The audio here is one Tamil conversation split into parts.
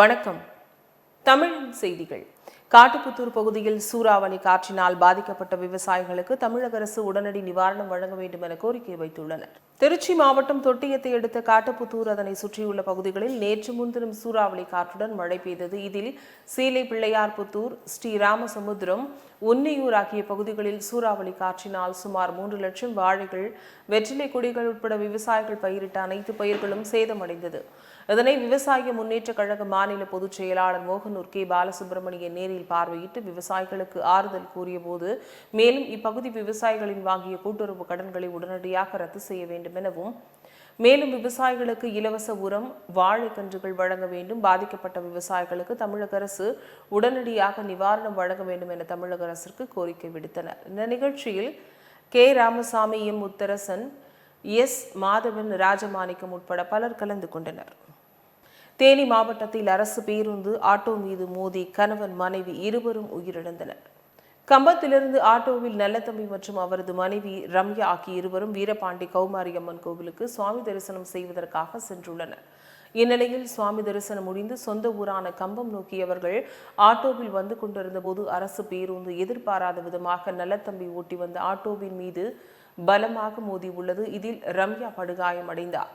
வணக்கம். தமிழின் செய்திகள். காட்டுப்புத்தூர் பகுதியில் சூறாவளி காற்றினால் பாதிக்கப்பட்ட விவசாயிகளுக்கு தமிழக அரசு உடனடி நிவாரணம் வழங்க வேண்டும் என கோரிக்கை வைத்துள்ளனர். திருச்சி மாவட்டம் தொட்டியத்தை அடுத்த காட்டுப்புத்தூர் அதனை சுற்றியுள்ள பகுதிகளில் நேற்று முன்தினம் சூறாவளி காற்றுடன் மழை பெய்தது. இதில் சீலை பிள்ளையார்புத்தூர் ஸ்ரீராமசமுத்திரம் உன்னியூர் ஆகிய பகுதிகளில் சூறாவளி காற்றினால் சுமார் மூன்று லட்சம் வாழைகள் வெற்றிலை கொடிகள் உட்பட விவசாயிகள் பயிரிட்ட அனைத்து பயிர்களும் சேதமடைந்தது. இதனை விவசாய முன்னேற்ற கழக மாநில பொதுச் செயலாளர் மோகனூர் கே. பாலசுப்ரமணியன் நேரில் பார்வையிட்டு விவசாயிகளுக்கு ஆறுதல் கூறியபோது மேலும் இப்பகுதி விவசாயிகளின் வாங்கிய கூட்டுறவு கடன்களை உடனடியாக ரத்து செய்ய வேண்டும் எனவும் மேலும் விவசாயிகளுக்கு இலவச உரம் வாழைக்கன்றுகள் வழங்க வேண்டும். பாதிக்கப்பட்ட விவசாயிகளுக்கு தமிழக அரசு உடனடியாக நிவாரணம் வழங்க வேண்டும் என தமிழக அரசிற்கு கோரிக்கை விடுத்தனர். இந்த நிகழ்ச்சியில் K. Ramasamy M Mutharasan S. Madhavan Rajamanickam உட்பட பலர் கலந்து கொண்டனர். தேனி மாவட்டத்தில் அரசு பேருந்து ஆட்டோ மீது மோதி கணவன் மனைவி இருவரும் உயிரிழந்தனர். கம்பத்திலிருந்து ஆட்டோவில் நல்லத்தம்பி மற்றும் அவரது மனைவி ரம்யா ஆகிய இருவரும் வீரபாண்டி கௌமாரியம்மன் கோவிலுக்கு சுவாமி தரிசனம் செய்வதற்காக சென்றுள்ளனர். இந்நிலையில் சுவாமி தரிசனம் முடிந்து சொந்த ஊரான கம்பம் நோக்கியவர்கள் ஆட்டோவில் வந்து கொண்டிருந்த போது அரசு பேருந்து எதிர்பாராத விதமாக நல்லத்தம்பி ஓட்டி வந்த ஆட்டோவின் மீது பலமாக மோதி உள்ளது. இதில் ரம்யா படுகாயமடைந்தார்.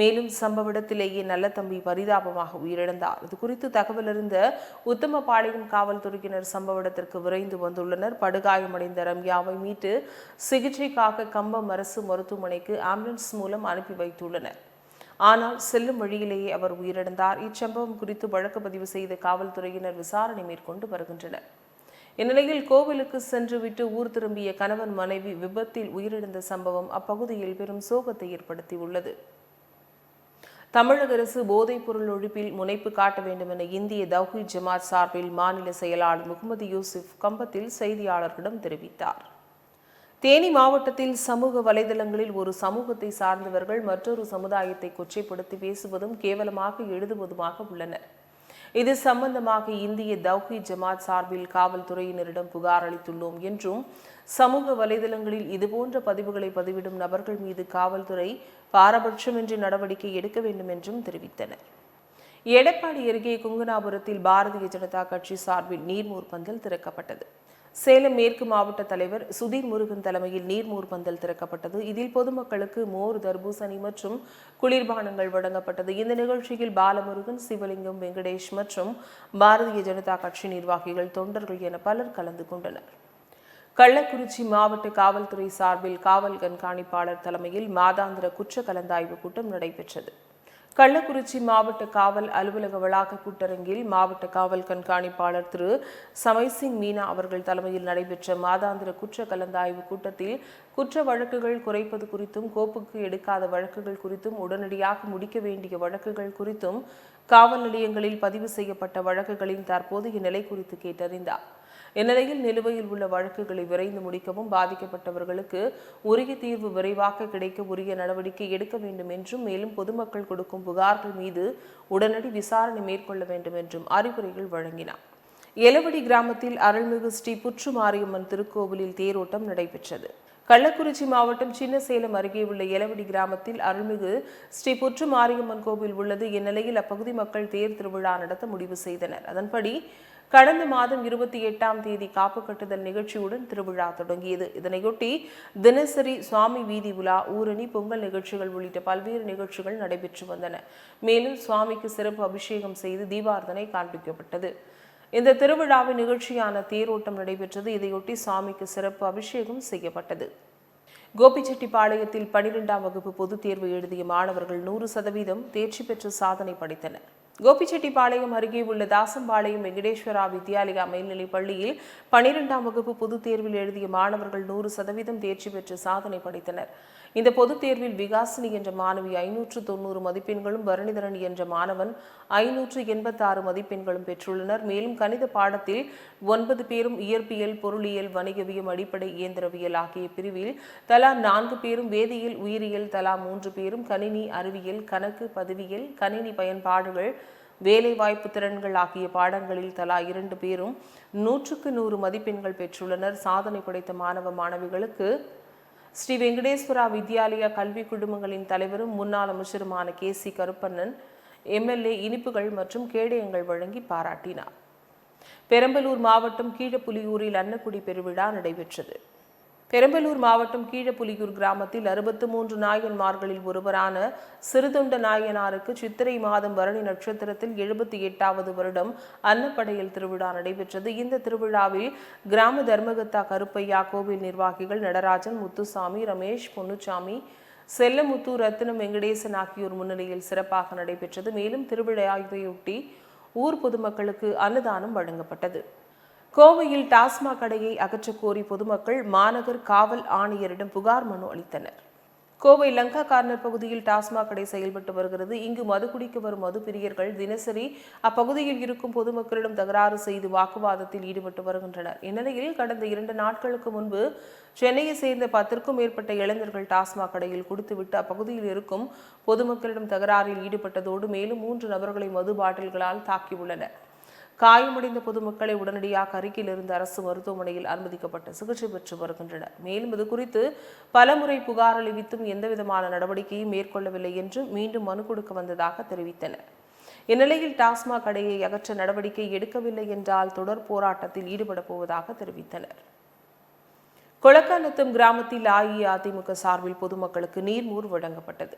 மேலும் சம்பவ இடத்திலேயே நல்லதம்பி பரிதாபமாக உயிரிழந்தார். இது குறித்து தகவல் அறிந்த உத்தமபாளையம் காவல்துறையினர் சம்பவ இடத்திற்கு விரைந்து வந்துள்ளனர். படுகாயமடைந்த ரம்யாவை மீட்டு சிகிச்சைக்காக கம்பம் அரசு மருத்துவமனைக்கு ஆம்புலன்ஸ் மூலம் அனுப்பி வைத்துள்ளனர். ஆனால் செல்லும் வழியிலேயே அவர் உயிரிழந்தார். இச்சம்பவம் குறித்து வழக்கு பதிவு செய்த காவல்துறையினர் விசாரணை மேற்கொண்டு வருகின்றனர். இந்நிலையில் கோவிலுக்கு சென்றுவிட்டு ஊர் திரும்பிய கணவன் மனைவி விபத்தில் உயிரிழந்த சம்பவம் அப்பகுதியில் பெரும் சோகத்தை ஏற்படுத்தியுள்ளது. தமிழக அரசு போதைப் பொருள் ஒழிப்பில் முனைப்பு காட்ட வேண்டும் என இந்திய தௌஹீத் ஜமாத் சார்பில் மாநில செயலாளர் முகமது யூசுப் கம்பத்தில் செய்தியாளர்களிடம் தெரிவித்தார். தேனி மாவட்டத்தில் சமூக வலைதளங்களில் ஒரு சமூகத்தை சார்ந்தவர்கள் மற்றொரு சமுதாயத்தை கொச்சைப்படுத்தி பேசுவதும் கேவலமாக எழுதுவதுமாக உள்ளனர். இது சம்பந்தமாக இந்திய தௌஹி ஜமாத் சார்பில் காவல்துறையினரிடம் புகார் அளித்துள்ளோம் என்றும் சமூக வலைதளங்களில் இதுபோன்ற பதிவுகளை பதிவிடும் நபர்கள் மீது காவல்துறை பாரபட்சமின்றி நடவடிக்கை எடுக்க வேண்டும் என்றும் தெரிவித்தனர். எடப்பாடி அருகே குங்குனாபுரத்தில் பாரதிய ஜனதா கட்சி சார்பில் நீர்மூர் பந்தல் திறக்கப்பட்டது. சேலம் மேற்கு மாவட்ட தலைவர் சுதீர் முருகன் தலைமையில் நீர்மூர் பந்தல் திறக்கப்பட்டது. இதில் பொதுமக்களுக்கு மோர் தர்பூசணி மற்றும் குளிர்பானங்கள் வழங்கப்பட்டது. இந்த நிகழ்ச்சியில் பாலமுருகன் சிவலிங்கம் வெங்கடேஷ் மற்றும் பாரதிய ஜனதா கட்சி நிர்வாகிகள் தொண்டர்கள் என பலர் கலந்து கொண்டனர். கள்ளக்குறிச்சி மாவட்ட காவல்துறை சார்பில் காவல் கண்காணிப்பாளர் தலைமையில் மாதாந்திர குற்ற கலந்தாய்வு கூட்டம் நடைபெற்றது. கள்ளக்குறிச்சி மாவட்ட காவல் அலுவலக வளாக கூட்டரங்கில் மாவட்ட காவல் கண்காணிப்பாளர் திரு. சமைசிங் மீனா அவர்கள் தலைமையில் நடைபெற்ற மாதாந்திர குற்ற கலந்தாய்வு கூட்டத்தில் குற்ற வழக்குகள் குறைப்பது குறித்தும் கோப்புக்கு எடுக்காத வழக்குகள் குறித்தும் உடனடியாக முடிக்க வேண்டிய வழக்குகள் குறித்தும் காவல் நிலையங்களில் பதிவு செய்யப்பட்ட வழக்குகளின் தற்போதைய நிலை குறித்து கேட்டறிந்தார். இந்நிலையில் நிலுவையில் உள்ள வழக்குகளை விரைந்து முடிக்கவும் பாதிக்கப்பட்டவர்களுக்கு உரிய தீர்வு விரைவாக கிடைக்க உரிய நடவடிக்கை எடுக்க வேண்டும் என்றும் மேலும் பொதுமக்கள் கொடுக்கும் புகார்கள் மீது உடனடி விசாரணை மேற்கொள்ள வேண்டும் என்றும் அறிவுரைகள் வழங்கினார் எலவடி கிராமத்தில் அருள்மிகு ஸ்ரீ புற்று மாரியம்மன் திருக்கோவிலில் தேரோட்டம் நடைபெற்றது. கள்ளக்குறிச்சி மாவட்டம் சின்னசேலம் அருகே உள்ள எலவடி கிராமத்தில் அருள்மிகு ஸ்ரீ புற்று மாரியம்மன் கோவில் உள்ளது. இந்நிலையில் அப்பகுதி மக்கள் தேர் திருவிழா நடத்த முடிவு செய்தனர். அதன்படி கடந்த மாதம் இருபத்தி எட்டாம் தேதி காப்பு கட்டுதல் நிகழ்ச்சியுடன் திருவிழா தொடங்கியது. இதனையொட்டி தினசரி சுவாமி வீதி உலா ஊரணி பொங்கல் நிகழ்ச்சிகள் உள்ளிட்ட பல்வேறு நிகழ்ச்சிகள் நடைபெற்று வந்தன. மேலும் சுவாமிக்கு சிறப்பு அபிஷேகம் செய்து தீபார்த்தனை காண்பிக்கப்பட்டது. இந்த திருவிழாவின் நிகழ்ச்சியான தேரோட்டம் நடைபெற்றது. இதையொட்டி சுவாமிக்கு சிறப்பு அபிஷேகம் செய்யப்பட்டது. கோபிச்செட்டிப்பாளையத்தில் பனிரெண்டாம் வகுப்பு பொதுத் தேர்வு எழுதிய மாணவர்கள் நூறு சதவீதம் தேர்ச்சி பெற்று சாதனை படைத்தனர். கோபிச்செட்டிப்பாளையம் அருகே உள்ள தாசம்பாளையம் வெங்கடேஸ்வரா வித்யாலயா மேல்நிலைப் பள்ளியில் பனிரெண்டாம் வகுப்பு பொதுத் தேர்வில் எழுதிய மாணவர்கள் நூறு சதவீதம் தேர்ச்சி பெற்று சாதனை படைத்தனர். இந்த பொதுத் தேர்வில் விகாசினி என்ற மாணவி ஐநூற்று தொண்ணூறு மதிப்பெண்களும் பரணிதரன் என்ற மாணவன் ஐநூற்று எண்பத்தாறு மதிப்பெண்களும் பெற்றுள்ளனர். மேலும் கணித பாடத்தில் ஒன்பது பேரும் இயற்பியல் பொருளியல் வணிகவியம் அடிப்படை இயந்திரவியல் ஆகிய பிரிவில் தலா நான்கு பேரும் வேதியியல் உயிரியல் தலா மூன்று பேரும் கணினி அறிவியல் கணக்கு பதிவியல் கணினி பயன்பாடுகள் வேலைவாய்ப்பு திறன்கள் ஆகிய பாடங்களில் தலா இரண்டு பேரும் நூற்றுக்கு நூறு மதிப்பெண்கள் பெற்றுள்ளனர். சாதனை படைத்த மாணவ மாணவிகளுக்கு ஸ்ரீ வெங்கடேஸ்வரா வித்யாலயா கல்வி குழுமங்களின் தலைவரும் முன்னாள் அமைச்சருமான கே சி கருப்பண்ணன் எம்எல்ஏ இனிப்புகள் மற்றும் கேடயங்கள் வழங்கி பாராட்டினார். பெரம்பலூர் மாவட்டம் கீழப்புலியூரில் அன்னக்குடி பெருவிழா நடைபெற்றது. பெரம்பலூர் மாவட்டம் கீழப்புலியூர் கிராமத்தில் அறுபத்து மூன்று நாயன்மார்களில் ஒருவரான சிறுதொண்ட நாயனாருக்கு சித்திரை மாதம் பரணி நட்சத்திரத்தில் எழுபத்தி எட்டாவது வருடம் அன்னப்படையல் திருவிழா நடைபெற்றது. இந்த திருவிழாவில் கிராம தர்மகத்தா கருப்பையா கோவில் நிர்வாகிகள் நடராஜன் முத்துசாமி ரமேஷ் பொன்னுச்சாமி செல்லமுத்து ரத்தினம் வெங்கடேசன் ஆகியோர் முன்னிலையில் சிறப்பாக நடைபெற்றது. மேலும் திருவிழாவையொட்டி ஊர் பொதுமக்களுக்கு அன்னதானம் வழங்கப்பட்டது. கோவையில் டாஸ்மாக் கடையை அகற்றக் கோரி பொதுமக்கள் மாநகர் காவல் ஆணையரிடம் புகார் மனு அளித்தனர். கோவை லங்கா கார்னர் பகுதியில் டாஸ்மாக் கடை செயல்பட்டு வருகிறது. இங்கு மது குடிக்க வரும் மது பிரியர்கள் தினசரி அப்பகுதியில் இருக்கும் பொதுமக்களிடம் தகராறு செய்து வாக்குவாதத்தில் ஈடுபட்டு வருகின்றனர். இந்நிலையில் கடந்த இரண்டு நாட்களுக்கு முன்பு சென்னையை சேர்ந்த பத்திற்கும் மேற்பட்ட இளைஞர்கள் டாஸ்மாக் கடையில் குடித்துவிட்டு அப்பகுதியில் இருக்கும் பொதுமக்களிடம் தகராறில் ஈடுபட்டதோடு மேலும் மூன்று நபர்களை மது பாட்டில்களால் தாக்கியுள்ளனர். காயமடைந்த பொதுமக்களை உடனடியாக அருகிலிருந்து அரசு மருத்துவமனையில் அனுமதிக்கப்பட்டு சிகிச்சை பெற்று வருகின்றனர். மேலும் இது குறித்து பலமுறை புகார் அளிவித்தும் எந்தவிதமான நடவடிக்கையும் மேற்கொள்ளவில்லை என்று மீண்டும் மனு கொடுக்க வந்ததாக தெரிவித்தனர். இந்நிலையில் டாஸ்மாக் கடையை அகற்ற நடவடிக்கை எடுக்கவில்லை என்றால் தொடர் போராட்டத்தில் ஈடுபடப் போவதாக தெரிவித்தனர். கொளக்காநத்தம் கிராமத்தில் அஇஅதிமுக சார்பில் பொதுமக்களுக்கு நீர்மூர் வழங்கப்பட்டது.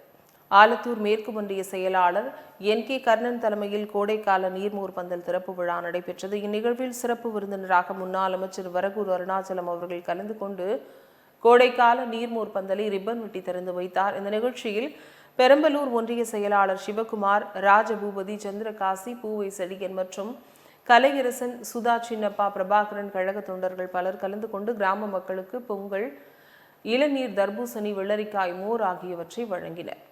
ஆலத்தூர் மேற்கு ஒன்றிய செயலாளர் என் கே கர்ணன் தலைமையில் கோடைக்கால நீர்மூர் பந்தல் திறப்பு விழா நடைபெற்றது. இந்நிகழ்வில் சிறப்பு விருந்தினராக முன்னாள் அமைச்சர் வரகூர் அருணாச்சலம் அவர்கள் கலந்து கொண்டு கோடைக்கால நீர்மூர் பந்தலை ரிப்பன் வெட்டி திறந்து வைத்தார். இந்த நிகழ்ச்சியில் பெரம்பலூர் ஒன்றிய செயலாளர் சிவகுமார் ராஜபூபதி சந்திரகாசி பூவை செடிகன் மற்றும் கலையரசன் சுதா சின்னப்பா பிரபாகரன் கழக தொண்டர்கள் பலர் கலந்து கொண்டு கிராம மக்களுக்கு பொங்கல் இளநீர் தர்பூசணி வெள்ளரிக்காய் மோர் ஆகியவற்றை வழங்கினர்.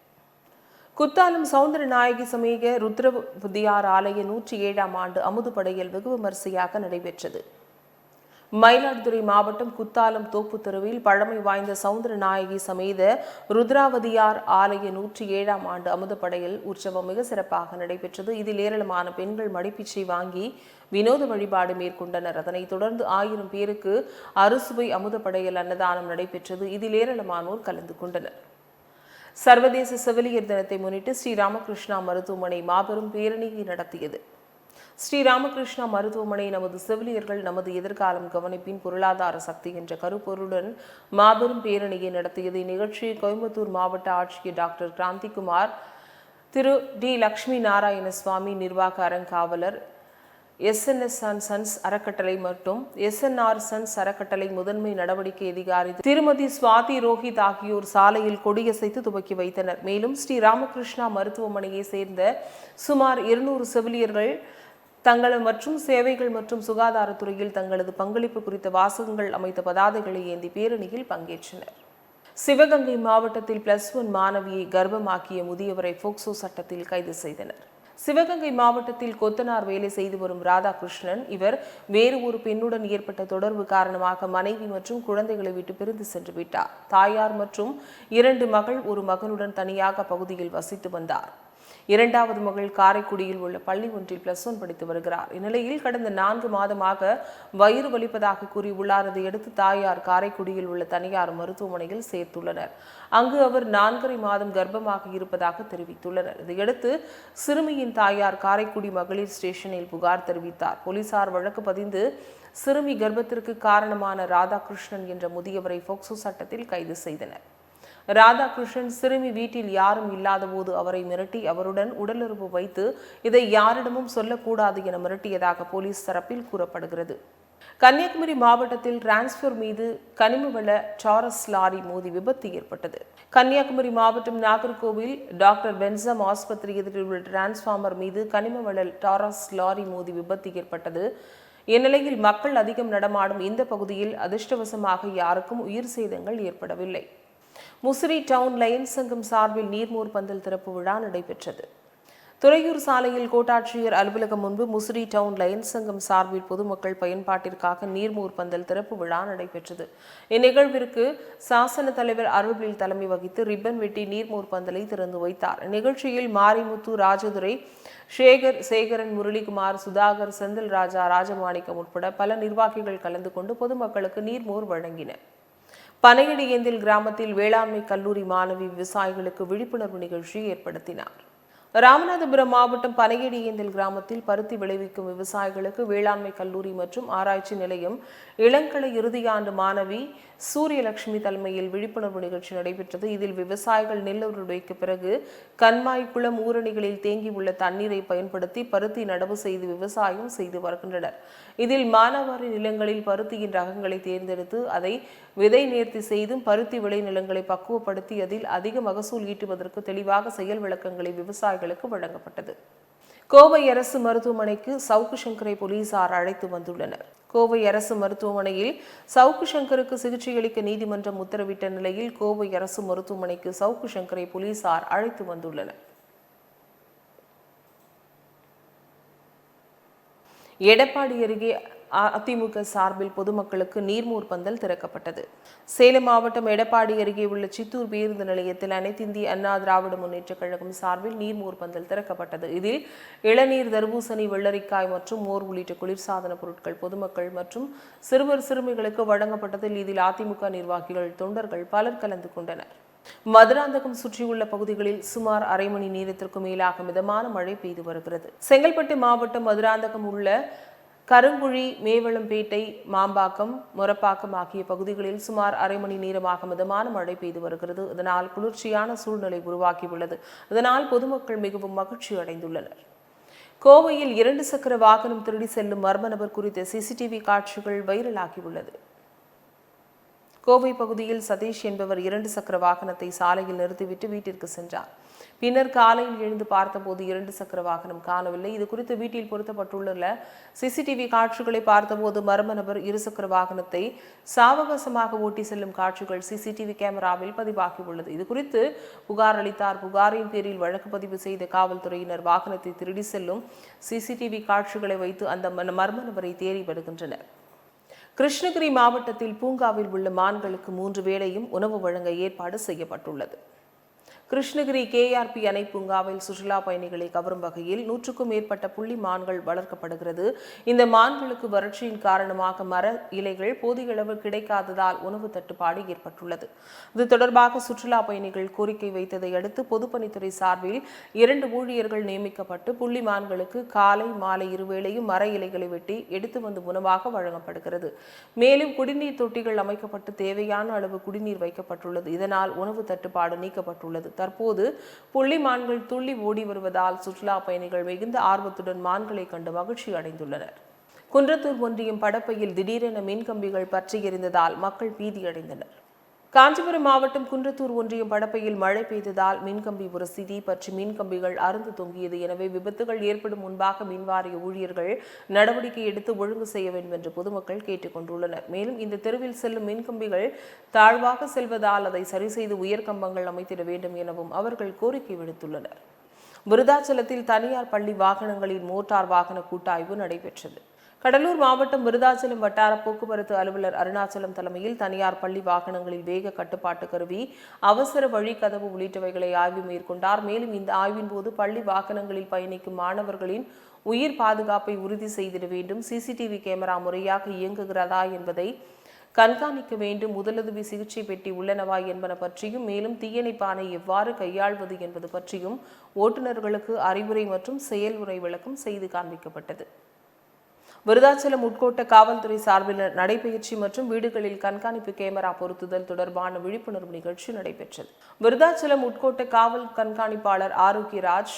குத்தாலம் சவுந்தர நாயகி சமீக ருத்ரபுதியார் ஆலய நூற்றி ஏழாம் ஆண்டு அமுதுபடையில் வெகு விமரிசையாக நடைபெற்றது. மயிலாடுதுறை மாவட்டம் குத்தாலம் தோப்பு தெருவில் பழமை வாய்ந்த சவுந்தர நாயகி சமேத ருத்ராவதியார் ஆலய நூற்றி ஏழாம் ஆண்டு அமுதப்படையல் உற்சவம் மிக சிறப்பாக நடைபெற்றது. இதில் ஏராளமான பெண்கள் மடிப்பிச்சை வாங்கி வினோத வழிபாடு மேற்கொண்டனர். அதனைத் தொடர்ந்து ஆயிரம் பேருக்கு அறுசுவை அமுதப்படையில் அன்னதானம் நடைபெற்றது. இதில் ஏராளமானோர் கலந்து கொண்டனர். சர்வதேச செவிலியர் தினத்தை முன்னிட்டு ஸ்ரீராமகிருஷ்ணா மருத்துவமனை மாபெரும் பேரணியை நடத்தியது. ஸ்ரீ ராமகிருஷ்ணா மருத்துவமனை நமது செவிலியர்கள் நமது எதிர்காலம் கவனிப்பின் பொருளாதார சக்தி என்ற கருப்பொருளுடன் மாபெரும் பேரணியை நடத்தியது. இந்நிகழ்ச்சியை கோயம்புத்தூர் மாவட்ட ஆட்சியர் டாக்டர் கிராந்திகுமார் திரு டி. லக்ஷ்மி நாராயண சுவாமி நிர்வாக அறங்காவலர் எஸ்என்எஸ் அண்ட் சன்ஸ் அறக்கட்டளை மற்றும் எஸ்என்ஆர் சன்ஸ் அறக்கட்டளை முதன்மை நடவடிக்கை அதிகாரி திருமதி சுவாதி ரோஹித் ஆகியோர் சாலையில் கொடியசைத்து துவக்கி வைத்தனர். மேலும் ஸ்ரீ ராமகிருஷ்ணா மருத்துவமனையை சேர்ந்த சுமார் இருநூறு செவிலியர்கள் தங்கள் மற்றும் சேவைகள் மற்றும் சுகாதாரத்துறையில் தங்களது பங்களிப்பு குறித்த வாசகங்கள் அமைத்த பதாதைகளை ஏந்தி பேரணியில் பங்கேற்றனர். சிவகங்கை மாவட்டத்தில் பிளஸ் ஒன் மாணவியை கர்ப்பமாக்கிய முதியவரை போக்சோ சட்டத்தில் கைது செய்தனர். சிவகங்கை மாவட்டத்தில் கொத்தனார் வேலை செய்து வரும் ராதாகிருஷ்ணன் இவர் வேறு ஒரு பெண்ணுடன் ஏற்பட்ட தொடர்பு காரணமாக மனைவி மற்றும் குழந்தைகளை விட்டு பிரிந்து சென்று விட்டார். தாயார் மற்றும் இரண்டு மகள் ஒரு மகனுடன் தனியாக பகுதியில் வசித்து வந்தார். இரண்டாவது மகள் காரைக்குடியில் உள்ள பள்ளி ஒன்றில் பிளஸ் ஒன் படித்து வருகிறார். இந்நிலையில் கடந்த நான்கு மாதமாக வயிறு வலிப்பதாக கூறியுள்ளார் இதையடுத்து தாயார் காரைக்குடியில் உள்ள தனியார் மருத்துவமனையில் சேர்த்துள்ளனர். அங்கு அவர் நான்கரை மாதம் கர்ப்பமாக இருப்பதாக தெரிவித்துள்ளனர். இதையடுத்து சிறுமியின் தாயார் காரைக்குடி மகளிர் ஸ்டேஷனில் புகார் தெரிவித்தார். போலீசார் வழக்கு பதிந்து சிறுமி கர்ப்பத்திற்கு காரணமான ராதாகிருஷ்ணன் என்ற முதியவரை போக்சோ சட்டத்தில் கைது செய்தனர். ராதாகிருஷ்ணன் சிறுமி வீட்டில் யாரும் இல்லாதபோது அவரை மிரட்டி அவருடன் உடலுறவு வைத்து இதை யாரிடமும் சொல்லக்கூடாது என மிரட்டியதாக போலீஸ் தரப்பில் கூறப்படுகிறது. கன்னியாகுமரி மாவட்டத்தில் டிரான்ஸ்பர் மீது கனிமவள டாரஸ் லாரி மோதி விபத்து ஏற்பட்டது. கன்னியாகுமரி மாவட்டம் நாகர்கோவில் டாக்டர் பென்சம் ஆஸ்பத்திரி எதிரில் உள்ள டிரான்ஸ்ஃபார்மர் மீது கனிமவள டாரஸ் லாரி மோதி விபத்து ஏற்பட்டது. இந்நிலையில் மக்கள் அதிகம் நடமாடும் இந்த பகுதியில் அதிர்ஷ்டவசமாக யாருக்கும் உயிர் சேதங்கள் ஏற்படவில்லை. முசிறி டவுன் லயன் சங்கம் சார்பில் நீர்மோர் பந்தல் திறப்பு விழா நடைபெற்றது. துறையூர் சாலையில் கோட்டாட்சியர் அலுவலகம் முன்பு முசிறி டவுன் லயன்ஸ் சங்கம் சார்பில் பொதுமக்கள் பயன்பாட்டிற்காக நீர்மூர் பந்தல் திறப்பு விழா நடைபெற்றது. இந்நிகழ்விற்கு சாசன தலைவர் அருள்வில் தலைமை வகித்து ரிப்பன் வெட்டி நீர்மூர் பந்தலை திறந்து வைத்தார். நிகழ்ச்சியில் மாரிமுத்து ராஜதுரை சேகர் சேகரன் முரளிகுமார் சுதாகர் செந்தில் ராஜா ராஜமாணிக்கம் உட்பட பல நிர்வாகிகள் கலந்து கொண்டு பொதுமக்களுக்கு நீர்மோர் வழங்கினர். பனையடியேந்தில் கிராமத்தில் வேளாண்மை கல்லூரி மாணவி விவசாயிகளுக்கு விழிப்புணர்வு நிகழ்ச்சி ஏற்படுத்தினார். ராமநாதபுரம் மாவட்டம் பனையடியேந்தல் கிராமத்தில் பருத்தி விளைவிக்கும் விவசாயிகளுக்கு வேளாண்மை கல்லூரி மற்றும் ஆராய்ச்சி நிலையம் இளங்கலை இறுதியாண்டு மாணவி சூரியலட்சுமி தலைமையில் விழிப்புணர்வு நிகழ்ச்சி நடைபெற்றது. இதில் விவசாயிகள் நெல் அறுவடைக்கு பிறகு கண்மாய் குளம் ஊரணிகளில் தேங்கியுள்ள தண்ணீரை பயன்படுத்தி பருத்தி நடவு செய்து விவசாயம் செய்து வருகின்றனர். இதில் மானாவாரி நிலங்களில் பருத்தியின் ரகங்களை தேர்ந்தெடுத்து அதை விதை நேர்த்தி செய்தும் பருத்தி விளை நிலங்களை பக்குவப்படுத்தி அதில் அதிக மகசூல் ஈட்டுவதற்கு தெளிவாக செயல் விளக்கங்களை விவசாயிகளுக்கு வழங்கப்பட்டது. கோவை அரசு மருத்துவமனைக்கு சவுக்கு சங்கரை போலீசார் அழைத்து வந்துள்ளனர். கோவை அரசு மருத்துவமனையில் சவுக்கு சங்கருக்கு சிகிச்சையளிக்க நீதிமன்றம் உத்தரவிட்ட நிலையில் கோவை அரசு மருத்துவமனைக்கு சவுக்கு சங்கரை போலீசார் அழைத்து வந்துள்ளனர். எடப்பாடி அருகே அதிமுக சார்பில் பொதுமக்களுக்கு நீர்மூர் பந்தல் திறக்கப்பட்டது. சேலம் மாவட்டம் எடப்பாடி அருகே உள்ள சித்தூர் பேருந்து நிலையத்தில் அனைத்திந்திய அண்ணா திராவிட முன்னேற்றக் கழகம் சார்பில் நீர்மூர் பந்தல் திறக்கப்பட்டது. இதில் இளநீர் தர்பூசணி வெள்ளரிக்காய் மற்றும் மோர் உள்ளிட்ட குளிர்சாதன பொருட்கள் பொதுமக்கள் மற்றும் சிறுவர் சிறுமிகளுக்கு வழங்கப்பட்டதில் இதில் அதிமுக நிர்வாகிகள் தொண்டர்கள் பலர் கலந்து கொண்டனர். மதுராந்தகம் சுற்றியுள்ள பகுதிகளில் சுமார் அரை மணி நேரத்திற்கு மேலாக மிதமான மழை பெய்து வருகிறது. செங்கல்பட்டு மாவட்டம் மதுராந்தகம் உள்ள கருங்குழி மேவளம்பேட்டை மாம்பாக்கம் மொரப்பாக்கம் ஆகிய பகுதிகளில் சுமார் அரை மணி நேரமாக மிதமான மழை பெய்து வருகிறது. இதனால் குளிர்ச்சியான சூழ்நிலை உருவாகியுள்ளது. இதனால் பொதுமக்கள் மிகவும் மகிழ்ச்சி அடைந்துள்ளனர். கோவையில் இரண்டு சக்கர வாகனம் திருடி செல்லும் மர்ம நபர் குறித்த சிசிடிவி காட்சிகள் வைரலாகியுள்ளது. கோவை பகுதியில் சதீஷ் என்பவர் இரண்டு சக்கர வாகனத்தை சாலையில் நிறுத்திவிட்டு வீட்டிற்கு சென்றார். பின்னர் காலையில் எழுந்து பார்த்தபோது இரண்டு சக்கர வாகனம் காணவில்லை. இது குறித்து வீட்டில் பொருத்தப்பட்டுள்ள சிசிடிவி காட்சிகளை பார்த்தபோது மர்ம நபர் இருசக்கர வாகனத்தை சாவகாசமாக ஓட்டி செல்லும் காட்சிகள் சிசிடிவி கேமராவில் பதிவாகியுள்ளது. இது குறித்து புகார் அளித்தார். புகாரின் பேரில் வழக்கு பதிவு செய்த காவல்துறையினர் வாகனத்தை திருடி செல்லும் சிசிடிவி காட்சிகளை வைத்து அந்த மர்ம நபரை தேடி வருகின்றனர். கிருஷ்ணகிரி மாவட்டத்தில் பூங்காவில் உள்ள மான்களுக்கு மூன்று வேளையும் உணவு வழங்க ஏற்பாடு செய்யப்பட்டுள்ளது. கிருஷ்ணகிரி கேஆர்பி அணை பூங்காவில் சுற்றுலா பயணிகளை கவரும் வகையில் நூற்றுக்கும் மேற்பட்ட புள்ளி மான்கள் வளர்க்கப்படுகிறது. இந்த மான்களுக்கு வறட்சியின் காரணமாக மர இலைகள் போதிய அளவு கிடைக்காததால் உணவு தட்டுப்பாடு ஏற்பட்டுள்ளது. இது தொடர்பாக சுற்றுலா பயணிகள் கோரிக்கை வைத்ததை அடுத்து பொதுப்பணித்துறை சார்பில் இரண்டு ஊழியர்கள் நியமிக்கப்பட்டு புள்ளி மான்களுக்கு காலை மாலை இருவேளையும் மர இலைகளை வெட்டி எடுத்து வந்து உணவாக வழங்கப்படுகிறது. மேலும் குடிநீர் தொட்டிகள் அமைக்கப்பட்டு தேவையான அளவு குடிநீர் வைக்கப்பட்டுள்ளது. இதனால் உணவு தட்டுப்பாடு நீக்கப்பட்டுள்ளது. தற்போது புள்ளி மான்கள் துள்ளி ஓடி வருவதால் சுற்றுலா பயணிகள் மிகுந்த ஆர்வத்துடன் மான்களை கண்டு மகிழ்ச்சி அடைந்துள்ளனர். குன்றத்தூர் ஒன்றியம் படப்பையில் திடீரென மின்கம்பிகள் பற்றி எரிந்ததால் மக்கள் பீதியடைந்தனர். காஞ்சிபுரம் மாவட்டம் குன்றத்தூர் ஒன்றியம் படப்பையில் மழை பெய்ததால் மின்கம்பி ஒரு சிதி பற்றி மின்கம்பிகள் அருந்து தொங்கியது. எனவே விபத்துகள் ஏற்படும் முன்பாக மின்வாரிய ஊழியர்கள் நடவடிக்கை எடுத்து ஒழுங்கு செய்ய வேண்டும் என்று பொதுமக்கள் கேட்டுக் கொண்டுள்ளனர். மேலும் இந்த தெருவில் செல்லும் மின்கம்பிகள் தாழ்வாக செல்வதால் அதை சரி செய்து உயர்கம்பங்கள் அமைத்திட வேண்டும் எனவும் அவர்கள் கோரிக்கை விடுத்துள்ளனர். விருதாச்சலத்தில் தனியார் பள்ளி வாகனங்களின் மோட்டார் வாகன கூட்டாய்வு நடைபெற்றது. கடலூர் மாவட்டம் விருதாச்சலம் வட்டார போக்குவரத்து அலுவலர் அருணாச்சலம் தலைமையில் தனியார் பள்ளி வாகனங்களில் வேக கட்டுப்பாட்டு கருவி அவசர வழிக்கதவு உள்ளிட்டவைகளை ஆய்வு மேற்கொண்டார். மேலும் இந்த ஆய்வின் போது பள்ளி வாகனங்களில் பயணிக்கும் மாணவர்களின் உயிர் பாதுகாப்பை உறுதி செய்திட வேண்டும். சிசிடிவி கேமரா முறையாக இயங்குகிறதா என்பதை கண்காணிக்க வேண்டும். முதலுதவி சிகிச்சை பெட்டி உள்ளனவா என்பன பற்றியும் மேலும் தீயணைப்பானை எவ்வாறு கையாள்வது என்பது பற்றியும் ஓட்டுநர்களுக்கு அறிவுரை மற்றும் செயல்முறை விளக்கம் செய்து காண்பிக்கப்பட்டது. விருதாச்சலம் உட்கோட்ட காவல்துறை சார்பில் நடைபயிற்சி மற்றும் வீடுகளில் கண்காணிப்பு கேமரா பொருத்துதல் தொடர்பான விழிப்புணர்வு நிகழ்ச்சி நடைபெற்றது. விருதாச்சலம் உட்கோட்ட காவல் கண்காணிப்பாளர் ஆரோக்கியராஜ்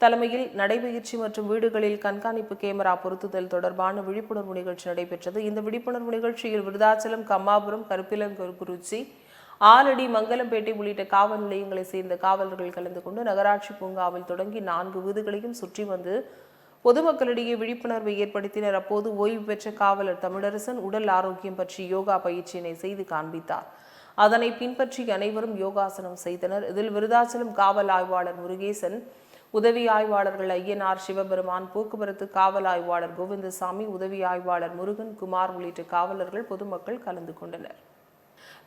தலைமையில் நடைபயிற்சி மற்றும் வீடுகளில் கண்காணிப்பு கேமரா பொருத்துதல் தொடர்பான விழிப்புணர்வு நிகழ்ச்சி நடைபெற்றது. இந்த விழிப்புணர்வு நிகழ்ச்சியில் விருதாச்சலம் கம்மாபுரம் கருப்பிலங்குருச்சி ஆலடி மங்கலம்பேட்டை உள்ளிட்ட காவல் நிலையங்களை சேர்ந்த காவலர்கள் கலந்து கொண்டு நகராட்சி பூங்காவில் தொடங்கி நான்கு வீடுகளையும் சுற்றி வந்து பொதுமக்களிடையே விழிப்புணர்வை ஏற்படுத்தினர். அப்போது ஓய்வு பெற்ற காவலர் தமிழரசன் உடல் ஆரோக்கியம் பற்றி யோகா பயிற்சியினை செய்து காண்பித்தார். அதனை பின்பற்றி அனைவரும் யோகாசனம் செய்தனர். இதில் விருதாச்சலம் காவல் ஆய்வாளர் முருகேசன் உதவி ஆய்வாளர்கள் ஐயனார் சிவபெருமான் போக்குவரத்து காவல் ஆய்வாளர் கோவிந்தசாமி உதவி ஆய்வாளர் முருகன் குமார் உள்ளிட்ட காவலர்கள் பொதுமக்கள் கலந்து கொண்டனர்.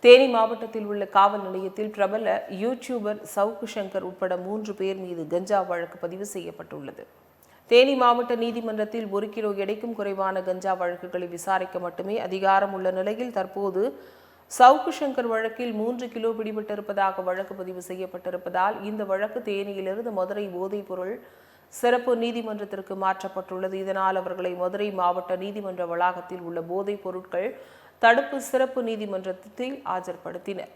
தேனி மாவட்டத்தில் உள்ள காவல் நிலையத்தில் பிரபல யூடியூபர் சவுக்கு சங்கர் உட்பட மூன்று பேர் மீது கஞ்சா வழக்கு பதிவு செய்யப்பட்டுள்ளது. தேனி மாவட்ட நீதிமன்றத்தில் ஒரு கிலோ எடைக்கும் குறைவான கஞ்சா வழக்குகளை விசாரிக்க மட்டுமே அதிகாரம் உள்ள நிலையில் தற்போது சவுக்கு சங்கர் வழக்கில் மூன்று கிலோ பிடிபட்டிருப்பதாக வழக்கு பதிவு செய்யப்பட்டிருப்பதால் இந்த வழக்கு தேனியிலிருந்து மதுரை போதைப்பொருள் சிறப்பு நீதிமன்றத்திற்கு மாற்றப்பட்டுள்ளது. இதனால் அவர்களை மதுரை மாவட்ட நீதிமன்ற வளாகத்தில் உள்ள போதைப் பொருட்கள் தடுப்பு சிறப்பு நீதிமன்றத்தில் ஆஜர்படுத்தினர்.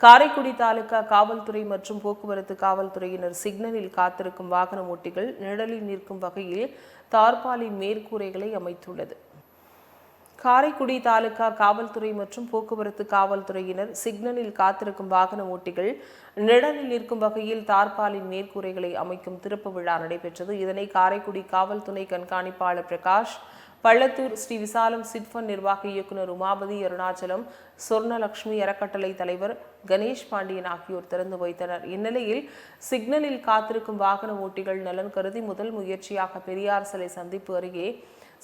காரைக்குடி தாலுகா காவல்துறை மற்றும் போக்குவரத்து காவல்துறையினர் சிக்னலில் காத்திருக்கும் வாகன ஓட்டிகள் நிழலில் நிற்கும் வகையில் தார்பாலின் மேற்கூரைகளை அமைத்துள்ளது. காரைக்குடி தாலுகா காவல்துறை மற்றும் போக்குவரத்து காவல்துறையினர் சிக்னலில் காத்திருக்கும் வாகன ஓட்டிகள் நிழலில் நிற்கும் வகையில் தார்பாலின் மேற்கூரைகளை அமைக்கும் திறப்பு விழா நடைபெற்றது. இதனை காரைக்குடி காவல் துணை கண்காணிப்பாளர் பிரகாஷ் பள்ளத்தூர் ஸ்ரீ விசாலம் சிட்ஃபண்ட் நிர்வாக இயக்குனர் உமாபதி அருணாச்சலம் சொர்ணலக்ஷ்மி அறக்கட்டளை தலைவர் கணேஷ் பாண்டியன் ஆகியோர் திறந்து வைத்தனர். இந்நிலையில் சிக்னலில் காத்திருக்கும் வாகன ஓட்டிகள் நலன் கருதி முதல் முயற்சியாக பெரியார் சிலை சந்திப்பு அருகே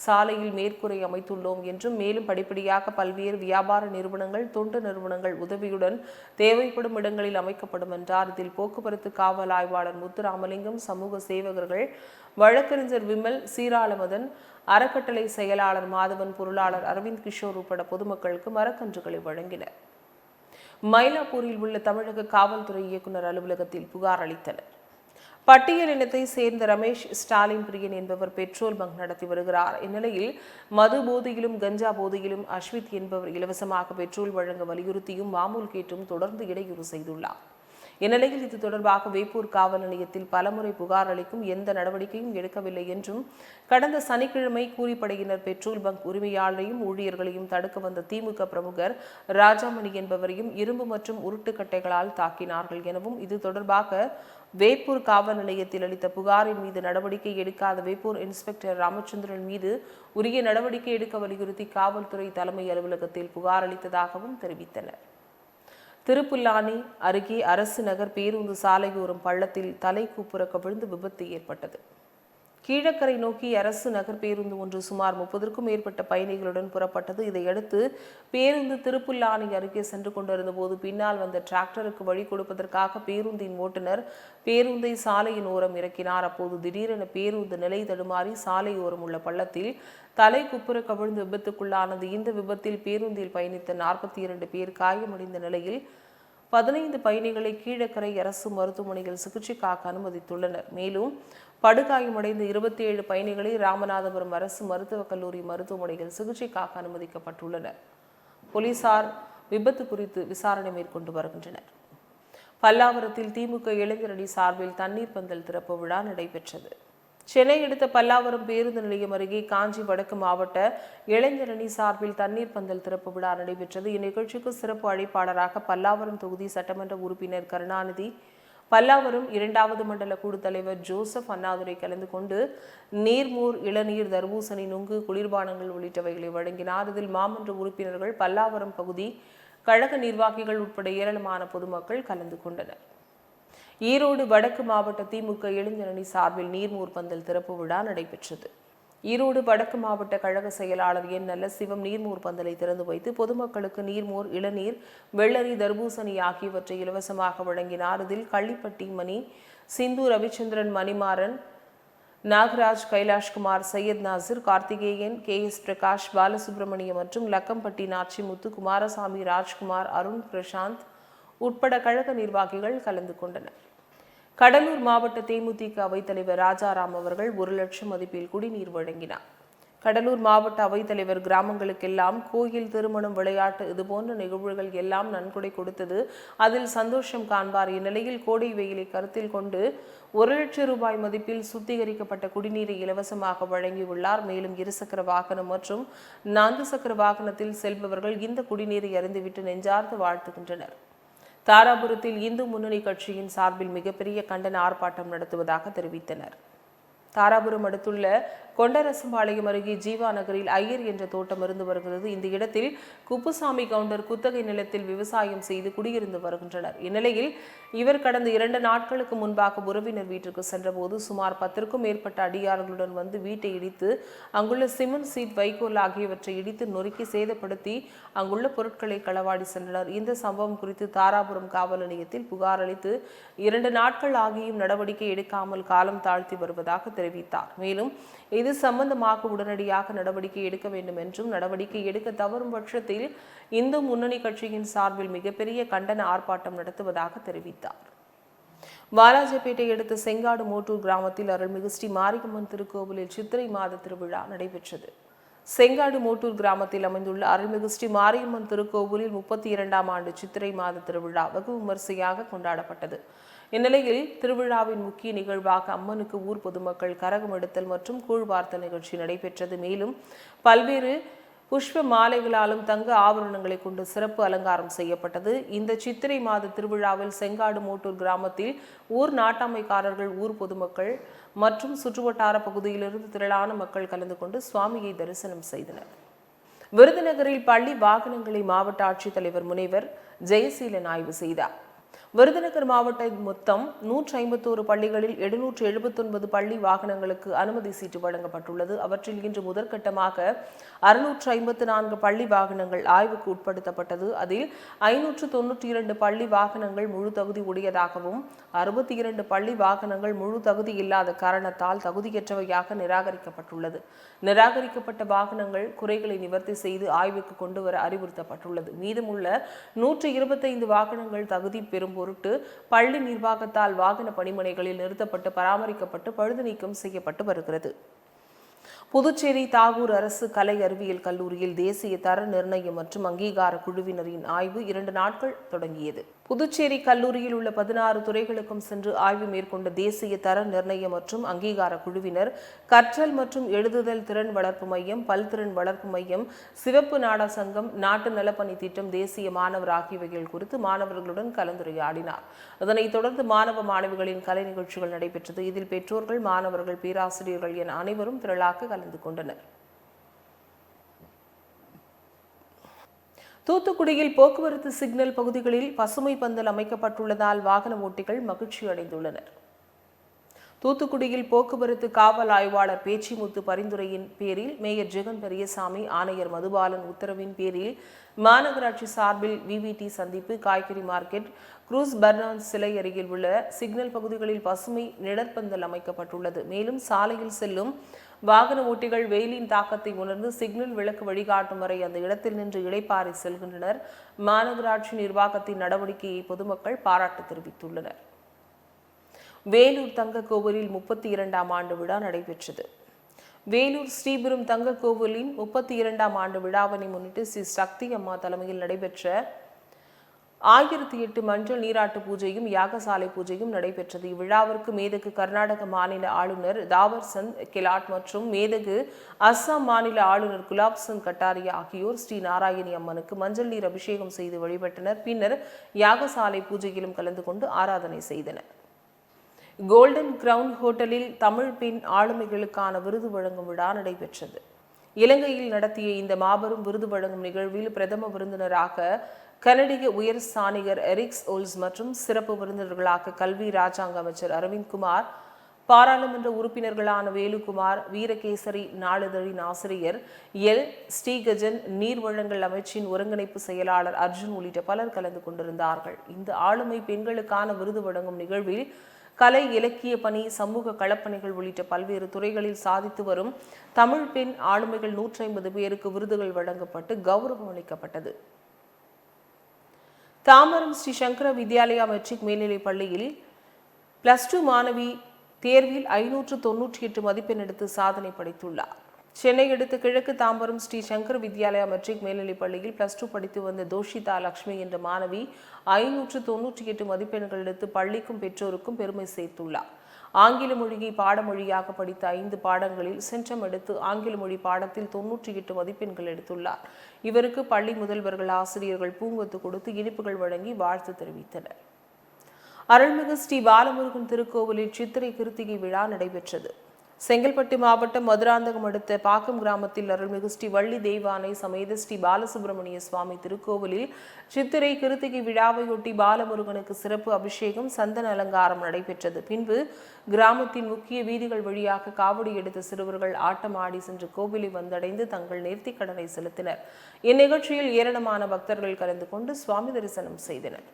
சாலையில் மேற்கூரை அமைத்துள்ளோம் என்றும் மேலும் படிப்படியாக பல்வேறு வியாபார நிறுவனங்கள் தொண்டு நிறுவனங்கள் உதவியுடன் தேவைப்படும் இடங்களில் அமைக்கப்படும் என்றார். இதில் போக்குவரத்து காவல் ஆய்வாளர் முத்துராமலிங்கம் சமூக சேவகர்கள் வழக்கறிஞர் விமல் சீராளமதன் அறக்கட்டளை செயலாளர் மாதவன் பொருளாளர் அரவிந்த் கிஷோர் உட்பட பொதுமக்களுக்கு மரக்கன்றுகளை வழங்கினர். மயிலாப்பூரில் உள்ள தமிழக காவல்துறை இயக்குனர் அலுவலகத்தில் புகார் அளித்தனர். பட்டியல் இனத்தை சேர்ந்த ரமேஷ் ஸ்டாலின் பிரியன் என்பவர் பெட்ரோல் பங்க் நடத்தி வருகிறார். இந்நிலையில் மது போதையிலும் கஞ்சா போதையிலும் அஸ்வித் என்பவர் இலவசமாக பெட்ரோல் வழங்க வலியுறுத்தியும் மாமூல் கேட்டும் தொடர்ந்து இடையூறு செய்துள்ளார். இந்நிலையில் இது தொடர்பாக வேப்பூர் காவல் நிலையத்தில் பலமுறை புகார் அளிக்கும் எந்த நடவடிக்கையும் எடுக்கவில்லை என்றும் கடந்த சனிக்கிழமை கூலிப்படையினர் பெட்ரோல் பங்க் உரிமையாளரையும் ஊழியர்களையும் தடுக்க வந்த திமுக பிரமுகர் ராஜாமணி என்பவரையும் இரும்பு மற்றும் உருட்டுக்கட்டைகளால் தாக்கினார்கள் எனவும் இது தொடர்பாக வேப்பூர் காவல் நிலையத்தில் அளித்த புகாரின் மீது நடவடிக்கை எடுக்காத வேப்பூர் இன்ஸ்பெக்டர் ராமச்சந்திரன் மீது உரிய நடவடிக்கை எடுக்க வலியுறுத்தி காவல்துறை தலைமை அலுவலகத்தில் புகார் அளித்ததாகவும் தெரிவித்தனர். திருப்புல்லானி அருகே அரசு நகர் பேருந்து சாலையோரம் பள்ளத்தில் தலை கூப்புற கவிழ்ந்து விபத்து ஏற்பட்டது. கீழக்கரை நோக்கி அரசு நகர் பேருந்து ஒன்று சுமார் முப்பதற்கும் மேற்பட்ட பயணிகளுடன் புறப்பட்டது. இதையடுத்து பேருந்து திருப்புல்லானி அருகே சென்று கொண்டிருந்த போது பின்னால் வந்த டிராக்டருக்கு வழி கொடுப்பதற்காக பேருந்தின் ஓட்டுநர் பேருந்தை சாலையின் ஓரம் இறக்கினார். அப்போது திடீரென பேருந்து நிலை தடுமாறி சாலையோரம் உள்ள பள்ளத்தில் தலை குப்புற கவிழ்ந்து விபத்துக்குள்ளானது. இந்த விபத்தில் பேருந்தில் பயணித்த நாற்பத்தி இரண்டு பேர் காயமடைந்த நிலையில் பதினைந்து பயணிகளை கீழக்கரை அரசு மருத்துவமனையில் சிகிச்சைக்காக அனுமதித்துள்ளனர். மேலும் படுகாயமடைந்த இருபத்தி ஏழு பயணிகளை ராமநாதபுரம் அரசு மருத்துவக் கல்லூரி மருத்துவமனையில் சிகிச்சைக்காக அனுமதிக்கப்பட்டுள்ளனர். போலீசார் விபத்து குறித்து விசாரணை மேற்கொண்டு வருகின்றனர். பல்லாவரத்தில் திமுக இளைஞரணி சார்பில் தண்ணீர் பந்தல் திறப்பு விழா நடைபெற்றது. சென்னை அடுத்த பல்லாவரம் பேருந்து நிலையம் அருகே காஞ்சி வடக்கு மாவட்ட இளைஞரணி சார்பில் தண்ணீர் பந்தல் திறப்பு விழா நடைபெற்றது. இந்நிகழ்ச்சிக்கு சிறப்பு அழைப்பாளராக பல்லாவரம் தொகுதி சட்டமன்ற உறுப்பினர் கருணாநிதி பல்லாவரம் இரண்டாவது மண்டல குழு தலைவர் ஜோசப் அண்ணாதுரை கலந்து கொண்டு நீர்மூர் இளநீர் தர்பூசணி நுங்கு குளிர்பானங்கள் உள்ளிட்டவைகளை வழங்கினார். இதில் மாமன்ற உறுப்பினர்கள் பல்லாவரம் பகுதி கழக நிர்வாகிகள் உட்பட ஏராளமான பொதுமக்கள் கலந்து கொண்டனர். ஈரோடு வடக்கு மாவட்ட திமுக இளைஞரணி சார்பில் நீர்மூர் பந்தல் திறப்பு விழா நடைபெற்றது. ஈரோடு வடக்கு மாவட்ட கழக செயலாளர் என். நல்ல சிவம் நீர்மூர் பந்தலை திறந்து வைத்து பொதுமக்களுக்கு நீர்மோர் இளநீர் வெள்ளரி தர்பூசணி ஆகியவற்றை இலவசமாக வழங்கினார். இதில் கள்ளிப்பட்டி மணி சிந்து ரவிச்சந்திரன் மணிமாறன் நாகராஜ் கைலாஷ்குமார் சையத் நாசிர் கார்த்திகேயன் கே. எஸ். பிரகாஷ் பாலசுப்ரமணியம் மற்றும் லக்கம்பட்டி நாச்சிமுத்து குமாரசாமி ராஜ்குமார் அருண் பிரசாந்த் உட்பட கழக நிர்வாகிகள் கலந்து கொண்டனர். கடலூர் மாவட்ட தேமுதிக அவைத்தலைவர் ராஜாராம் அவர்கள் ஒரு லட்சம் மதிப்பில் குடிநீர் வழங்கினார். கடலூர் மாவட்ட அவைத்தலைவர் கிராமங்களுக்கெல்லாம் கோயில் திருமணம் விளையாட்டு இதுபோன்ற நிகழ்வுகள் எல்லாம் நன்கொடை கொடுத்தது. அதில் சந்தோஷம் காண்பார் இந்நிலையில் கோடை வெயிலை கருத்தில் கொண்டு ஒரு லட்சம் ரூபாய் மதிப்பில் சுத்திகரிக்கப்பட்ட குடிநீரை இலவசமாக வழங்கியுள்ளார். மேலும் இருசக்கர வாகனம் மற்றும் நான்கு சக்கர வாகனத்தில் செல்பவர்கள் இந்த குடிநீரை அறிந்துவிட்டு நெஞ்சார்ந்து வாழ்த்துகின்றனர். தாராபுரத்தில் இந்து முன்னணி கட்சியின் சார்பில் மிகப்பெரிய கண்டன ஆர்ப்பாட்டம் நடத்துவதாக தெரிவித்தனர். தாராபுரம் அடுத்துள்ள கொண்டரசம்பாளையம் அருகே ஜீவா நகரில் ஐயர் என்ற தோட்டம் இருந்து வருகிறது. இந்த இடத்தில் குப்புசாமி கவுண்டர் குத்தகை நிலத்தில் விவசாயம் செய்து குடியிருந்து வருகின்றனர். இந்நிலையில் இவர் கடந்த இரண்டு நாட்களுக்கு முன்பாக உறவினர் வீட்டிற்கு சென்றபோது சுமார் பத்திற்கும் மேற்பட்ட அடியார்களுடன் வந்து வீட்டை இடித்து அங்குள்ள சிமெண்ட் சீட் வைக்கோல் ஆகியவற்றை இடித்து நொறுக்கி சேதப்படுத்தி அங்குள்ள பொருட்களை களவாடி சென்றனர். இந்த சம்பவம் குறித்து தாராபுரம் காவல் நிலையத்தில் புகார் அளித்து இரண்டு நாட்கள் ஆகியும் நடவடிக்கை எடுக்காமல் காலம் தாழ்த்தி வருவதாக தெரிவித்தார். மேலும் இது இது சம்பந்தமாக உடனடியாக நடவடிக்கை எடுக்க வேண்டும் என்றும் நடவடிக்கை எடுக்க தவறும் பட்சத்தில் இந்து முன்னணி கட்சியின் சார்பில் மிகப்பெரிய கண்டன ஆர்ப்பாட்டம் நடத்துவதாக தெரிவித்தார். வாலாஜிப்பேட்டை அடுத்த செங்காடு மோட்டூர் கிராமத்தில் அருள்மிகு ஸ்ரீ மாரியம்மன் திருக்கோவிலில் சித்திரை மாத திருவிழா நடைபெற்றது. செங்காடு மோட்டூர் கிராமத்தில் அமைந்துள்ள அருள்மிகு ஸ்ரீ மாரியம்மன் திருக்கோவிலில் முப்பத்தி இரண்டாம் ஆண்டு சித்திரை மாத திருவிழா வெகு விமரிசையாக கொண்டாடப்பட்டது. இந்நிலையில் திருவிழாவின் முக்கிய நிகழ்வாக அம்மனுக்கு ஊர் பொதுமக்கள் கரகம் எடுத்தல் மற்றும் கூழ்வார்த்தல் நிகழ்ச்சி நடைபெற்றது. மேலும் பல்வேறு புஷ்ப மாலைகளாலும் தங்க ஆபரணங்களை கொண்டு சிறப்பு அலங்காரம் செய்யப்பட்டது. இந்த சித்திரை மாத திருவிழாவில் செங்காடு மோட்டூர் கிராமத்தில் ஊர் நாட்டாமைக்காரர்கள் ஊர் பொதுமக்கள் மற்றும் சுற்றுவட்டார பகுதியிலிருந்து திரளான மக்கள் கலந்து கொண்டு சுவாமியை தரிசனம் செய்தனர். விருதுநகரில் பள்ளி வாகனங்களை மாவட்ட ஆட்சித்தலைவர் முனைவர் ஜெயசீலன் ஆய்வு செய்தார். விருதுநகர் மாவட்டம் மொத்தம் நூற்றி ஐம்பத்தோரு பள்ளிகளில் எழுநூற்று எழுபத்தொன்பது பள்ளி வாகனங்களுக்கு அனுமதி சீட்டு வழங்கப்பட்டுள்ளது. அவற்றில் இன்று முதற்கட்டமாக அறுநூற்று ஐம்பத்து நான்கு பள்ளி வாகனங்கள் ஆய்வுக்கு உட்படுத்தப்பட்டது. அதில் ஐநூற்று தொன்னூற்றி இரண்டு பள்ளி வாகனங்கள் முழு தகுதி உடையதாகவும் அறுபத்தி இரண்டு பள்ளி வாகனங்கள் முழு தகுதி இல்லாத காரணத்தால் தகுதியற்றவையாக நிராகரிக்கப்பட்டுள்ளது. நிராகரிக்கப்பட்ட வாகனங்கள் குறைகளை நிவர்த்தி செய்து ஆய்வுக்கு கொண்டு வர அறிவுறுத்தப்பட்டுள்ளது. மீதமுள்ள நூற்று இருபத்தைந்து வாகனங்கள் தகுதி பெறும்போது பொருட்டு பள்ளி நிர்வாகத்தால் வாகன பணிமனைகளில் நிறுத்தப்பட்டு பராமரிக்கப்பட்டு பழுது நீக்கம் செய்யப்பட்டு வருகிறது. புதுச்சேரி தாகூர் அரசு கலை அறிவியல் கல்லூரியில் தேசிய தர நிர்ணயம் மற்றும் அங்கீகார குழுவினரின் ஆய்வு இரண்டு நாட்கள் தொடங்கியது. புதுச்சேரி கல்லூரியில் உள்ள பதினாறு துறைகளுக்கும் சென்று ஆய்வு மேற்கொண்ட தேசிய தர நிர்ணய மற்றும் அங்கீகார குழுவினர் கற்றல் மற்றும் எழுதுதல் திறன் வளர்ப்பு மையம் பல்திறன் வளர்ப்பு மையம் சிவப்பு நாடா சங்கம் நாட்டு நலப்பணி திட்டம் தேசிய மாணவர் ஆகியவைகள் குறித்து மாணவர்களுடன் கலந்துரையாடினார். அதனைத் தொடர்ந்து மாணவ மாணவிகளின் கலை நிகழ்ச்சிகள் நடைபெற்றது. இதில் பெற்றோர்கள் மாணவர்கள் பேராசிரியர்கள் என அனைவரும் திரளாக கலந்து கொண்டனர். தூத்துக்குடியில் போக்குவரத்து சிக்னல் பகுதிகளில் பசுமை பந்தல் அமைக்கப்பட்டுள்ளதால் வாகன ஓட்டிகள் மகிழ்ச்சி அடைந்துள்ளனர். தூத்துக்குடியில் போக்குவரத்து காவல் ஆய்வாளர் பேச்சிமுத்து பரிந்துரையின் பேரில் மேயர் ஜெகன் பெரியசாமி ஆணையர் மதுபாலன் உத்தரவின் பேரில் மாநகராட்சி சார்பில் விவிடி சந்திப்பு காய்கறி மார்க்கெட் குரூஸ் பர்னான் சிலை அருகில் உள்ள சிக்னல் பகுதிகளில் பசுமை நிழற்பந்தல் அமைக்கப்பட்டுள்ளது. மேலும் சாலையில் செல்லும் வாகன ஓட்டிகள் வெயிலின் தாக்கத்தை உணர்ந்து சிக்னல் விளக்கு வழிகாட்டும் வரை அந்த இடத்தில் நின்று இடைப்பாறை செல்கின்றனர். மாநகராட்சி நிர்வாகத்தின் நடவடிக்கையை பொதுமக்கள் பாராட்டு தெரிவித்துள்ளனர். வேலூர் தங்க கோவிலில் முப்பத்தி இரண்டாம் ஆண்டு விழா நடைபெற்றது. வேலூர் ஸ்ரீபுரம் தங்க கோவிலின் முப்பத்தி இரண்டாம் ஆண்டு விழாவினை முன்னிட்டு ஸ்ரீ சக்தி அம்மா தலைமையில் நடைபெற்ற ஆயிரத்தி எட்டு மஞ்சள் நீராட்டு பூஜையும் யாகசாலை பூஜையும் நடைபெற்றது. இவ்விழாவிற்கு மேதகு கர்நாடக மாநில ஆளுநர் தாவர் சந்த் கெலாட் மற்றும் மேதகு அஸ்ஸாம் மாநில ஆளுநர் குலாப் சந்த் கட்டாரியா ஆகியோர் ஸ்ரீ நாராயணி அம்மனுக்கு மஞ்சள் நீர் அபிஷேகம் செய்து வழிபட்டனர். பின்னர் யாகசாலை பூஜையிலும் கலந்து கொண்டு ஆராதனை செய்தனர். கோல்டன் கிரவுன் ஹோட்டலில் தமிழ் பெண் ஆளுமைகளுக்கான விருது வழங்கும் விழா நடைபெற்றது. இலங்கையில் நடத்திய இந்த மாபெரும் விருது வழங்கும் நிகழ்வில் பிரதம விருந்தினராக கனடிய உயர் ஸ்தானிகர் எரிக்ஸ் ஓல்ஸ் மற்றும் சிறப்பு விருந்தினர்களாக கல்வி ராஜாங்க அமைச்சர் அரவிந்த் குமார் பாராளுமன்ற உறுப்பினர்களான வேலுகுமார் வீரகேசரி நாளிதழின் ஆசிரியர் எல். ஸ்ரீகஜன் நீர் வழங்கல் அமைச்சின் ஒருங்கிணைப்பு செயலாளர் அர்ஜுன் உள்ளிட்ட பலர் கலந்து கொண்டிருந்தார்கள். இந்த ஆளுமை பெண்களுக்கான விருது வழங்கும் நிகழ்வில் கலை இலக்கிய பணி சமூக களப்பணிகள் உள்ளிட்ட பல்வேறு துறைகளில் சாதித்து வரும் தமிழ் பெண் ஆளுமைகள் நூற்றி ஐம்பது பேருக்கு விருதுகள் வழங்கப்பட்டு கௌரவம் அளிக்கப்பட்டது. தாமரம் ஸ்ரீ சங்கர வித்யாலயா மெட்ரிக் மேல்நிலைப் பள்ளியில் பிளஸ் டூ மாணவி தேர்வில் ஐநூற்று தொன்னூற்றி எட்டு மதிப்பெண் எடுத்து சாதனை படைத்துள்ளார். சென்னை அடுத்து கிழக்கு தாம்பரம் ஸ்ரீ சங்கர் வித்யாலயா மெட்ரிக் மேல்நிலைப் பள்ளியில் பிளஸ் டூ படித்து வந்த தோஷிதா லக்ஷ்மி என்ற மாணவி ஐநூற்று தொன்னூற்றி எட்டு மதிப்பெண்கள் எடுத்து பள்ளிக்கும் பெற்றோருக்கும் பெருமை சேர்த்துள்ளார். ஆங்கில மொழியை பாடமொழியாக படித்த ஐந்து பாடங்களில் சென்றம் எடுத்து ஆங்கில மொழி பாடத்தில் தொன்னூற்றி எட்டு மதிப்பெண்கள் எடுத்துள்ளார். இவருக்கு பள்ளி முதல்வர்கள் ஆசிரியர்கள் பூங்கொத்து கொடுத்து இனிப்புகள் வழங்கி வாழ்த்து தெரிவித்தனர். அருள்மிகு ஸ்ரீ பாலமுருகன் திருக்கோவிலில் சித்திரை கிருத்திகை விழா நடைபெற்றது. செங்கல்பட்டு மாவட்டம் மதுராந்தகம் அடுத்த பாக்கம் கிராமத்தில் அருள்மிகு ஸ்ரீ வள்ளி தெய்வானை சமேத ஸ்ரீ பாலசுப்பிரமணிய சுவாமி திருக்கோவிலில் சித்திரை கிருத்திகை விழாவையொட்டி பாலமுருகனுக்கு சிறப்பு அபிஷேகம் சந்தன அலங்காரம் நடைபெற்றது. பின்பு கிராமத்தின் முக்கிய வீதிகள் வழியாக காவடி எடுத்த சிறுவர்கள் ஆட்டம் ஆடி சென்று கோவிலை வந்தடைந்து தங்கள் நேர்த்திக் கடனை செலுத்தினர். இந்நிகழ்ச்சியில் ஏராளமான பக்தர்கள் கலந்து கொண்டு சுவாமி தரிசனம் செய்தனர்.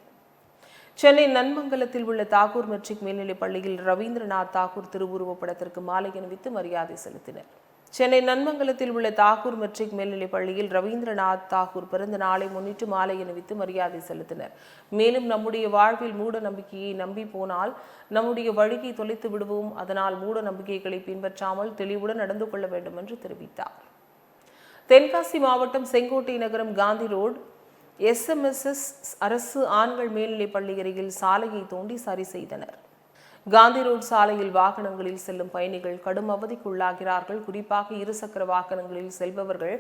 சென்னை நன்மங்கலத்தில் உள்ள தாகூர் மெட்ரிக் மேல்நிலைப் பள்ளியில் ரவீந்திரநாத் தாகூர் திருவுருவப் படத்திற்கு மாலை அணிவித்து மரியாதை செலுத்தினர். சென்னை நன்மங்கலத்தில் உள்ள தாகூர் மெட்ரிக் மேல்நிலைப் பள்ளியில் ரவீந்திரநாத் தாகூர் பிறந்த நாளை முன்னிட்டு மாலை அணிவித்து மரியாதை செலுத்தினர். மேலும் நம்முடைய வாழ்வில் மூட நம்பிக்கையை நம்பி போனால் நம்முடைய வழியை தொலைத்து விடுவோம். அதனால் மூட நம்பிக்கைகளை பின்பற்றாமல் தெளிவுடன் நடந்து கொள்ள வேண்டும் என்று தெரிவித்தார். தென்காசி மாவட்டம் செங்கோட்டை நகரம் காந்தி ரோடு எஸ்எம்எஸ்எஸ் அரசு ஆண்கள் மேல்நிலைப் பள்ளி அருகில் சாலையை தோண்டி சரி செய்தனர். காந்தி ரோட் சாலையில் வாகனங்களில் செல்லும் பயணிகள் கடும் அவதிக்குள்ளாகிறார்கள். குறிப்பாக இருசக்கர வாகனங்களில் செல்பவர்கள்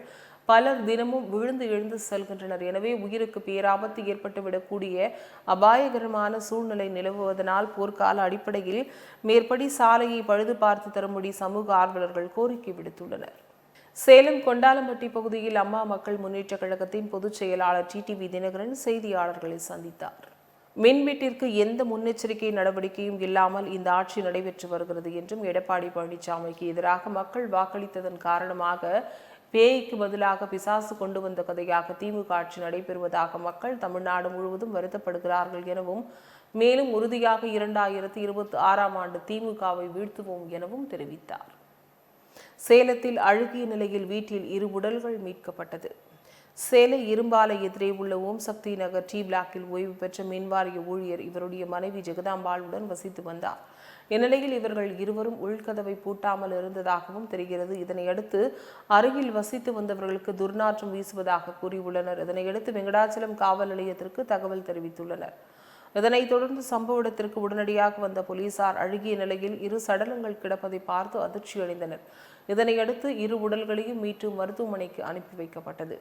பலர் தினமும் விழுந்து எழுந்து செல்கின்றனர். எனவே உயிருக்கு பேராபத்து ஏற்பட்டுவிடக்கூடிய அபாயகரமான சூழ்நிலை நிலவுவதனால் போர்க்கால அடிப்படையில் மேற்படி சாலையை பழுது பார்த்து தரும்படி சமூக ஆர்வலர்கள் கோரிக்கை விடுத்துள்ளனர். சேலம் கொண்டாலம்பட்டி பகுதியில் அம்மா மக்கள் முன்னேற்ற கழகத்தின் பொதுச் செயலாளர் டிடிவி தினகரன் செய்தியாளர்களை சந்தித்தார். மின்வெட்டிற்கு எந்த முன்னெச்சரிக்கை நடவடிக்கையும் இல்லாமல் இந்த ஆட்சி நடைபெற்று வருகிறது என்றும் எடப்பாடி பழனிசாமிக்கு எதிராக மக்கள் வாக்களித்ததன் காரணமாக பேய்க்கு பதிலாக பிசாசு கொண்டு வந்த கதையாக திமுக ஆட்சி நடைபெறுவதாக மக்கள் தமிழ்நாடு முழுவதும் வருத்தப்படுகிறார்கள் எனவும் மேலும் உறுதியாக இரண்டாயிரத்தி இருபத்தி ஆறாம் ஆண்டு திமுகவை வீழ்த்துவோம் எனவும் தெரிவித்தார். சேலத்தில் அழுகிய நிலையில் வீட்டில் இரு உடல்கள் மீட்கப்பட்டது. சேலை இரும்பாலை எதிரே உள்ள ஓம் சக்தி நகர் டி பிளாக்கில் ஓய்வு பெற்ற மின்வாரிய ஊழியர் இவருடைய மனைவி ஜெகதாம்பாளுடன் வசித்து வந்தார். இந்நிலையில் இவர்கள் இருவரும் உள்கதவை பூட்டாமல் இருந்ததாகவும் தெரிகிறது. இதனையடுத்து அருகில் வசித்து வந்தவர்களுக்கு துர்நாற்றம் வீசுவதாக கூறியுள்ளனர். இதனையடுத்து வெங்கடாச்சலம் காவல் நிலையத்திற்கு தகவல் தெரிவித்துள்ளனர். இதனைத் தொடர்ந்து சம்பவ இடத்திற்கு உடனடியாக வந்த போலீசார் அழுகிய நிலையில் இரு சடலங்கள் கிடப்பதை பார்த்து அதிர்ச்சியடைந்தனர். இதனையடுத்து இரு உடல்களையும் மீட்டு மருத்துவமனைக்கு அனுப்பி வைக்கப்பட்டது.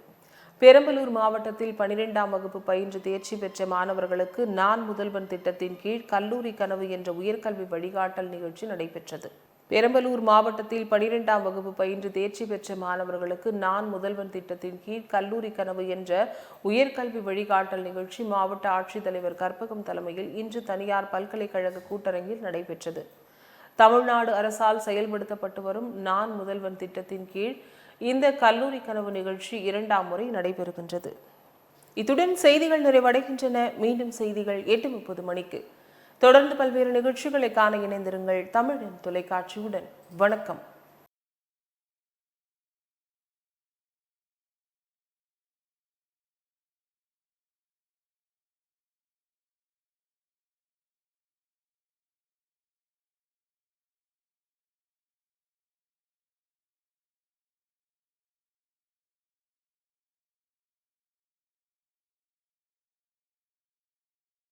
பெரம்பலூர் மாவட்டத்தில் பனிரெண்டாம் வகுப்பு பயின்று தேர்ச்சி பெற்ற மாணவர்களுக்கு நான் முதல்வன் திட்டத்தின் கீழ் கல்லூரி கனவு என்ற உயர்கல்வி வழிகாட்டல் நிகழ்ச்சி நடைபெற்றது. பெரம்பலூர் மாவட்டத்தில் பனிரெண்டாம் வகுப்பு பயின்று தேர்ச்சி பெற்ற மாணவர்களுக்கு நான் முதல்வன் திட்டத்தின் கீழ் கல்லூரி கனவு என்ற உயர்கல்வி வழிகாட்டல் நிகழ்ச்சி மாவட்ட ஆட்சித்தலைவர் கற்பகம் தலைமையில் இன்று தனியார் பல்கலைக்கழக கூட்டரங்கில் நடைபெற்றது. தமிழ்நாடு அரசால் செயல்படுத்தப்பட்டு வரும் நான் முதல்வன் திட்டத்தின் கீழ் இந்த கல்லூரி கனவு நிகழ்ச்சி இரண்டாம் முறை நடைபெறுகின்றது. இத்துடன் செய்திகள் நிறைவடைகின்றன. மீண்டும் செய்திகள் எட்டு முப்பது மணிக்கு. தொடர்ந்து பல்வேறு நிகழ்ச்சிகளை காண இணைந்திருங்கள் தமிழின் தொலைக்காட்சியுடன். வணக்கம்.